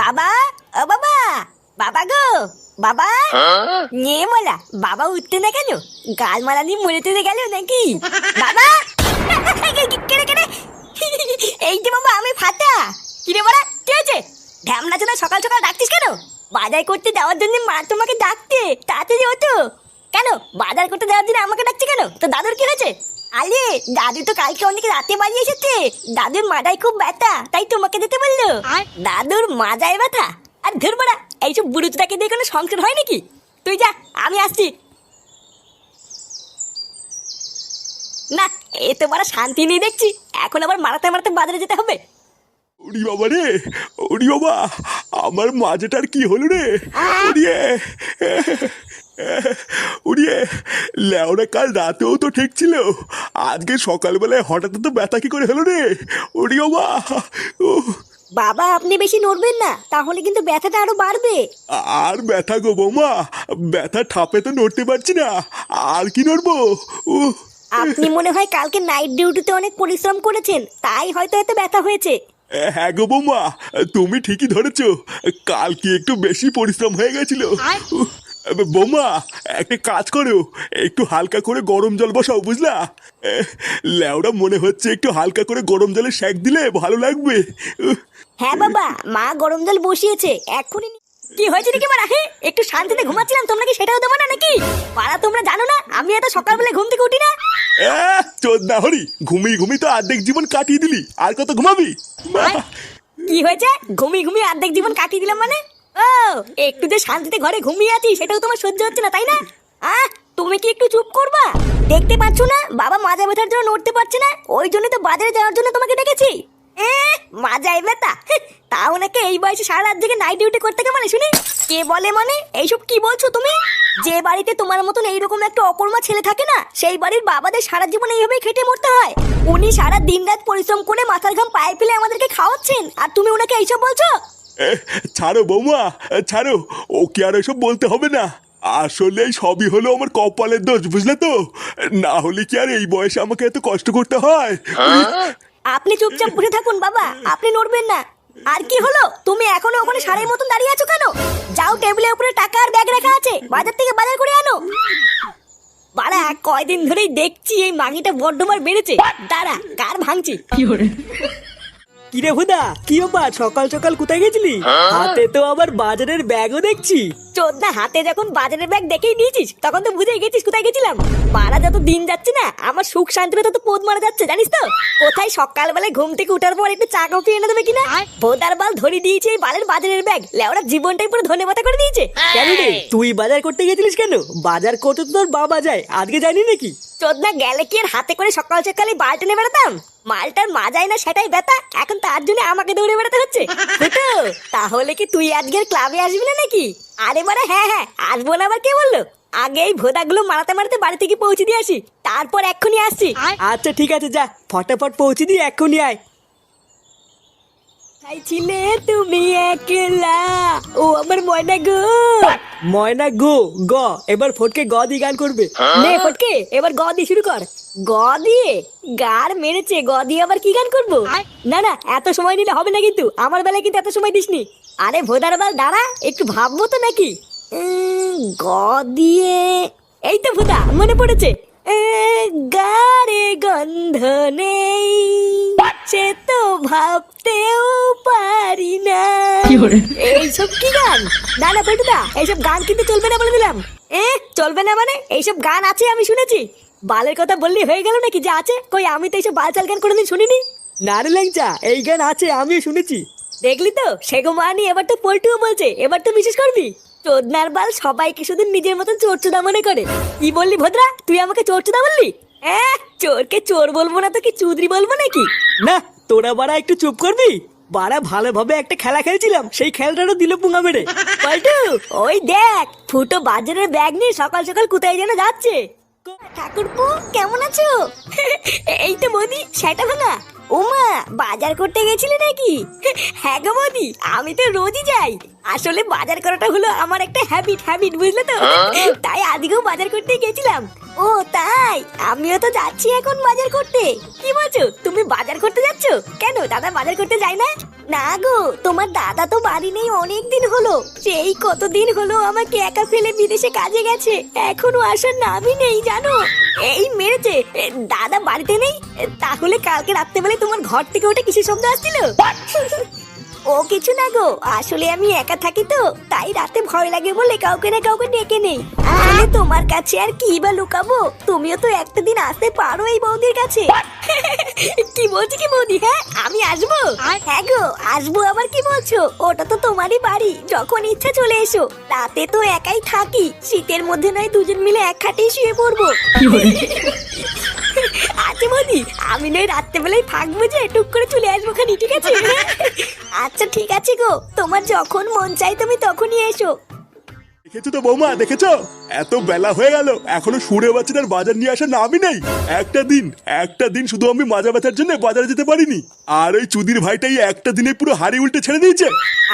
বাবা, ও বাবা বাবা গো, বাবা। নিয়ে মোলা, বাবা উঠতে না কেন? গাল মালা নিয়ে মরে টরে গেল নাকি? বাবা! কেড়ে এই যে বাবা, আমি ফাটা। কিরে বলা কি হয়েছে? ঢ্যামনা চোদা সকাল সকাল ডাকতিস কেন? বাজার করতে যাওয়ার জন্য মা তোমাকে ডাকতে তাড়াতাড়ি ওঠো। কেন? বাজার করতে যাওয়ার জন্য আমাকে ডাকছে কেন? তো দাদুর কি হয়েছে? আরে দাদু তো কালকে অনেক রাতে বাড়ি এসেছে। দাদুর মাথায় খুব ব্যথা তাই তোমাকে যেতে বলল। দাদুর মাজায় ব্যথা? আর ধরবড়া এইসব বুড়ুচটাকে দিয়ে কোনো সংসার হয় নাকি? তুই যা আমি আসছি। না এ তো বড় শান্তি নেই দেখছি। এখন আবার মারাতে মারাতে বাজারে যেতে হবে। ওরি বাবা রে ওরি বাবা আমার মাজাটার কি হলো রে? ওরিয়ে লেওরা কাল রাতেও তো ঠিক ছিল। আজকে সকালবেলায় হঠাৎ তো ব্যথা কি করে হলো রে? ওরি বাবা উহ, বাবা আপনি বেশি নড়বেন না তাহলে কিন্তু ব্যথাটা আরও বাড়বে। আর ব্যথা গো বৌমা ব্যথা ঠাপে তো নড়তে পারছি না আর কি নড়বো? উহ। আপনি মনে হয় কালকে নাইট ডিউটিতে অনেক পরিশ্রম করেছেন তাই হয়তো এত ব্যথা হয়েছে। হ্যাঁ গো বৌমা তুমি ঠিকই ধরেছ কালকে একটু বেশি পরিশ্রম হয়ে গেছিল। বৌমা একটা কাজ করো। একটু হালকা করে গরম জল বসাও বুঝলা? ল্যাওড়া মনে হচ্ছে একটু হালকা করে গরম জলে সেক দিলে ভালো লাগবে। হ্যাঁ বাবা মা গরম জল বসিয়েছে এক্ষুনি কি হয়েছে নাকি মারা হে একটু শান্তিতে ঘুমাচ্ছিলাম তোমরা কি সেটাও দেবো না নাকি? পাড়া তোমরা জানো না আমি এত সকালবেলা ঘুম থেকে উঠি না। চোদ্দা হরি ঘুমিয়ে ঘুমিয়ে তো অর্ধেক জীবন কাটিয়ে দিলি আর কত ঘুমাবি? কি হয়েছে? ঘুমিয়ে ঘুমিয়ে অর্ধেক জীবন কাটিয়ে দিলাম মানে? ও একটু যে শান্তিতে ঘরে ঘুমিয়ে আছি সেটাও তোমার সহ্য হচ্ছে না তাই না? আহ তুমি কি একটু চুপ করবা? দেখতে পাচ্ছ না বাবা মাজা ব্যথার জন্য নড়তে পারছে না ওই জন্য তো বাজারে যাওয়ার জন্য তোমাকে ডেকেছি। এ মাজায় ব্যথা হেহ, তাও নাকি এই বয়সে সারা রাত জেগে নাইট ডিউটি করতে কে মানে শুনি? কে বলে মানে? এইসব কি বলছো তুমি? যে বাড়িতে তোমার মতন এইরকম একটা অকর্মা ছেলে থাকে না সেই বাড়ির বাবাদের সারা জীবন এইভাবেই খেটে মরতে হয়। উনি সারা দিন রাত পরিশ্রম করে মাথার ঘাম পায়ে ফেলে আমাদেরকে খাওয়াচ্ছেন আর তুমি ওনাকে এইসব বলছো? ছাড়ো বৌমা ছাড়ো। ওকে আর এসব বলতে হবে না। আসলে সবই হলো আমার কপালের দোষ বুঝলে তো? না হলে কি আর এই বয়সে আমাকে এত কষ্ট করতে হয়? আপনি চুপচাপ বসে থাকুন বাবা। আপনি নড়বেন না। আর কি হলো? তুমি এখনও ওখানে সারের মতন দাঁড়িয়ে আছো কেন? যাও টেবিলের উপরে টাকা আর ব্যাগ রাখা আছে। বাজার থেকে বাজার করে আনো। বাড়া কয়দিন ধরেই দেখছি এই মাগিটা বড্ডমার বেড়েছে। দাঁড়া কার ভাঙছি। কিরে ভুদা কি ব্যাপার সকাল সকাল কোথায় গেছিলি? হাতে তো আবার বাজারের ব্যাগও দেখছি। চোদ্দা হাতে যখন বাজারের ব্যাগ দেখেই নিয়েছিস তখন তো বুঝে গেছিস কোথায় গেছিলাম। যত দিন যাচ্ছে না আমার সুখ শান্তিতে তত পোদ মারা যাচ্ছে জানিস তো? কোথায় সকালবেলায় ঘুম থেকে উঠার পর একটু চা কফি এনে দেবে কিনা? ভোদার বাল ধরে দিয়েছে এই বালের বাজারের ব্যাগ জীবনটাই পুরো ধনে পাতা করে দিয়েছে। কেন রে তুই বাজার করতে গেছিলিস কেন? বাজার করতে তো তোর বাবা যায় আজকে যায়নি নাকি? চোদ্দা গেলে কি আর হাতে করে সকাল সকালে বালটা নিয়ে বেড়াতাম? মালটার মাজায় না সেটাই ব্যথা। এখন তার জন্য আমাকে দৌড়ে বেড়াতে হচ্ছে। তাহলে কি তুই আজকের ক্লাবে আসবি না নাকি? আরে বারে হ্যাঁ হ্যাঁ আসব না আবার কে বলল? আগে এই ভোদাগুলো মারাতে মারাতে বাড়ি থেকে পৌঁছে দিয়ে আসি তারপর এক্ষুনি আসছি। আচ্ছা ঠিক আছে যা ফটাফট পৌঁছে দিয়ে এক্ষুনি আয়। চাইছিলে তুমি একলা। ও আমার ময়না গো। ময়না গো গ। এবার ফটকে গ দিয়ে গান করবে। নে ফটকে এবার গ দিয়ে শুরু কর। গ দিয়ে? গার মেরেছে গ দিয়ে আবার কি গান করব? না না এত সময় নিলে হবে না কিন্তু আমার বেলায় কিন্তু এত সময় দিসনি। আরে ভোদার বাল দাঁড়া একটু ভাববো তো নাকি। গ দিয়ে? এই তো ভোদা মনে পড়েছে। এ, গারে গন্ধ নেই। সে তো ভাবতেও পারি না। এইসব কি গান? না না পেটুদা এইসব গান কিন্তু চলবে না বলে দিলাম। এ চলবে না মানে? এইসব গান আছে আমি শুনেছি। বালের কথা বললি হয়ে গেল নাকি? যে আছে কই আমি তো এইসব বাল চাল গান কোনোদিন শুনিনি। না রে ল্যাংচা এই গান আছে আমিও শুনেছি। দেখলি তো সেগো মানি এবার তো পল্টুও বলছে এবার তো বিশেষ করবি। চোদনার বাল সবাইকে শুধু নিজের মতন চোরচুদা মনে করে। কি বললি ভদ্রা তুই আমাকে চোরচুদা বললি? চোরকে চোর বলব না তো কি চুদরি বলব নাকি? না তোরা বাড়া একটু চুপ করবি? বাড়া ভালোভাবে একটা খেলা খেলছিলাম সেই খেলাটারও দিল পুঙ্গা মেরে। পাল্টু ওই দেখ ফুটো বাজারের ব্যাগ নিয়ে সকাল সকাল কোথায় যেন যাচ্ছে। ঠাকুরপু কেমন আছো? এই তো মোদি সেটা ভাঙা। ওমা বাজার করতে গেছিলে নাকি? হ্যাঁ গো বৌদি আমি তো রোজই যাই। আসলে বাজার করাটা হলো আমার একটা হ্যাবিট হ্যাবিট বুঝলে তো? তাই আদিকেও বাজার করতে গেছিলাম। ও তাই? আমিও তো যাচ্ছি এখন বাজার করতে। কি বলছো তুমি বাজার করতে যাচ্ছ? কেন দাদা বাজার করতে যায় না? না গো, তোমার দাদা তো বাড়ি নেই, অনেক দিন হলো। সেই কতদিন হলো আমাকে একা ফেলে বিদেশে কাজে গেছে। এখনও আসার নামই নেই, জানো? এই মেরেছে। দাদা বাড়িতে নেই? তাহলে কালকে রাত্রেবেলায় তোমার ঘর থেকে ওটা কিসের শব্দ আসছিল? ও কিছু না গো আসলে আমি একা থাকি তো তাই রাতে ভয় লাগে বলে কাউকে না কাউকে ডেকে নেই। আসলে তোমার কাছে আর কি বা লুকাবো? তুমিও তো একটা দিন আসতে পারো এই বৌদির কাছে। কি বলছি কি বৌদি হ্যাঁ? আমি আসব? হ্যাঁ গো আসব আবার কি বলছো? ওটা তো তোমারই বাড়ি যখন ইচ্ছা চলে এসো। রাতে তো একাই থাকি শীতের মধ্যে নয় দুজন মিলে এক খাটেই শুয়ে পড়ব। আচ্ছা বৌদি আমি নয় রাত্রেবেলায় থাকব যে টুক করে চলে আসব খানি ঠিক আছে? আচ্ছা ঠিক আছে গো। তোমার যখন মন চাই তুমি তখনই এসো। দেখেছ তো বৌমা দেখেছ? এত বেলা হয়ে গেল এখনও সুরে বাচ্চাটার বাজার নিয়ে আসার নামই নেই। একটা দিন একটা দিন শুধু আমি মাজা ব্যথার জন্য বাজারে যেতে পারিনি। আর ওই চুদির ভাইটাই একটা দিনে পুরো হাড়ি উল্টে ছেড়ে দিয়েছে।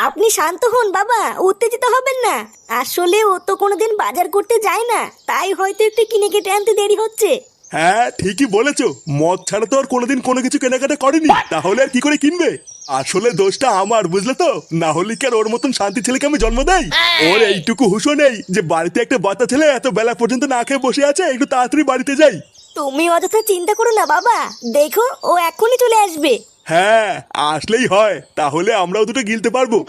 আপনি শান্ত হন বাবা উত্তেজিত হবেন না। আসলে ও তো কোনোদিন বাজার করতে যায় না তাই হয়তো একটু কিনে কেটে আনতে দেরি হচ্ছে। হ্যাঁ ঠিকই বলেছ। মদ ছাড়া তো আর কোনোদিন কোনো কিছু কেনাকাটা করেনি। তাহলে আর কি করে কিনবে? আসলে দোষটা আমার বুঝলে তো? না হলে কি আর ওর মতন শান্তি ছেলেকে আমি জন্ম দেই? ওর এইটুকু হুশো নেই যে বাড়িতে একটা বাচ্চা ছেলে এত বেলা পর্যন্ত না খেয়ে বসে আছে একটু তাড়াতাড়ি বাড়িতে যাই। তুমি অযথা চিন্তা করো না বাবা। দেখো ও এখনই চলে আসবে। হ্যাঁ আসলেই হয়। তাহলে আমরাও দুটো গিলতে পারব।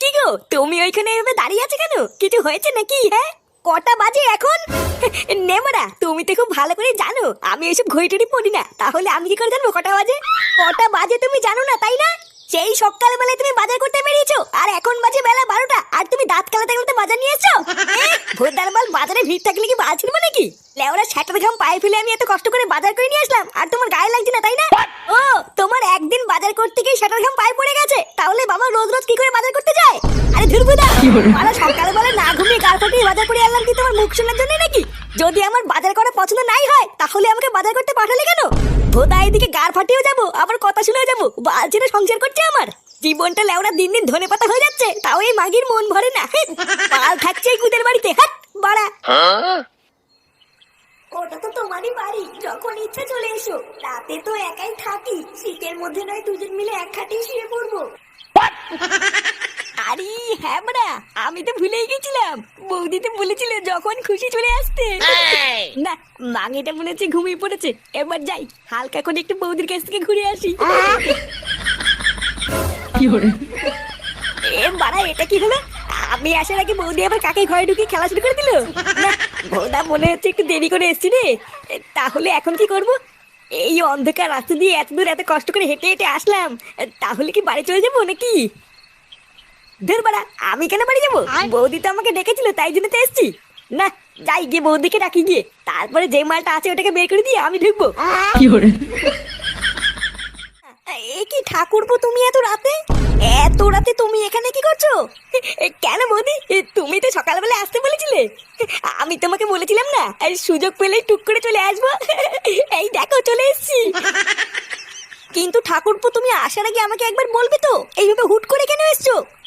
কি গো? তুমি ওইখানে এভাবে দাঁড়িয়ে আছে কেন? কিছু হয়েছে নাকি? হ্যাঁ? কটা বাজে এখন? নেমরা তুমি তো খুব ভালো করে জানো আমি এসব ঘড়িটড়ি পড়ি না। তাহলে আমি কি করে জানব কটা বাজে? কটা বাজে তুমি জানো না তাই না? সেই সকালবেলায় তুমি বাজার করতে বেরিয়েছো আর এখন বাজে বেলা বারোটা আর তুমি দাঁত কালাতে কালাতে বাজার নিয়ে এসছো? ভোরদার মাল বাজারে ভিড় থাকলে কি বাজার ছিড়বো নাকি? লেওরা ছাটার ঘাম পায়ে ফেলে আমি এত কষ্ট করে বাজার করে নিয়ে আসলাম আর তোমার গায়ে লাগছে না তাই না? ও তোমার একদিন বাজার করতে গিয়ে ছাটার ঘাম পায়ে পড়ে গেছে তাহলে বাবা রোজ রোজ কি করে বাজার করতে যায়? আরে ধুরবুদা মারা সকালবেলা বাজার করে আনলাম কি তোমার মুখ শোনার জন্য নাকি? যদি আমার বাজার করা পছন্দ নাই হয়, তাহলে আমাকে বাজার করতে পাঠালে কেন? ভোদা এদিকে গার ফাটিয়েও যাব, আবার কথা শুনেও যাব। বালছেনে সংসার করছে আমার। জীবনটা লেওড়া দিন দিন ধনে পাতা হয়ে যাচ্ছে, তাও এই মাগির মন ভরে না। পাল থাকছে এই কুদের বাড়িতে, হাট, বাড়া। ওটা তো তোমারই বাড়ি, যখন ইচ্ছা চলে এসো। রাতে তো একাই থাকি, শীতের মধ্যে নয়, দুজন মিলে এক খাটে শুয়ে পড়ব। আরে হ্যাঁ বড়া আমি তো ভুলেই গেছিলাম। বৌদি তো বলেছিল যখন খুশি চলে আসতে। না মাঙিটা মনে হচ্ছে ঘুমিয়ে পড়েছে। এবার যাই হালকা করে একটু বৌদির কাছ থেকে ঘুরে আসি। এ বাড়া এটা কি হলো? আমি আসার আগে বৌদি আবার কাকে ঘরে ঢুকে খেলা শুরু করে দিল? না বৌদা মনে হচ্ছে একটু দেরি করে এসছি রে। তাহলে এখন কি করব? এই অন্ধকার রাস্তা দিয়ে এত দূর এত কষ্ট করে হেঁটে হেঁটে আসলাম। তাহলে কি বাড়ি চলে যাব নাকি? ধর বাড়া আমি কেন বাড়ি যাব? বৌদি তো আমাকে ডেকেছিল তাই জন্য তো এসছি। না যাই গিয়ে বৌদিকে ডাকি গিয়ে তারপরে যে মালটা আছে ওটাকে বের করে দিয়ে আমি ঢুকবো। এ কি ঠাকুরপো তুমি এত রাতে? এত রাতে তুমি এখানে কি করছ? কেন বৌদি তুমি তো সকালবেলা আসতে বলেছিলে। আমি তোমাকে বলেছিলাম না সুযোগ পেলেই টুক করে চলে আসব। এই দেখো চলে এসেছি। কিন্তু ঠাকুরপো তুমি আসার আগে আমাকে একবার বলবে তো এইভাবে হুট করে কেন এসছো?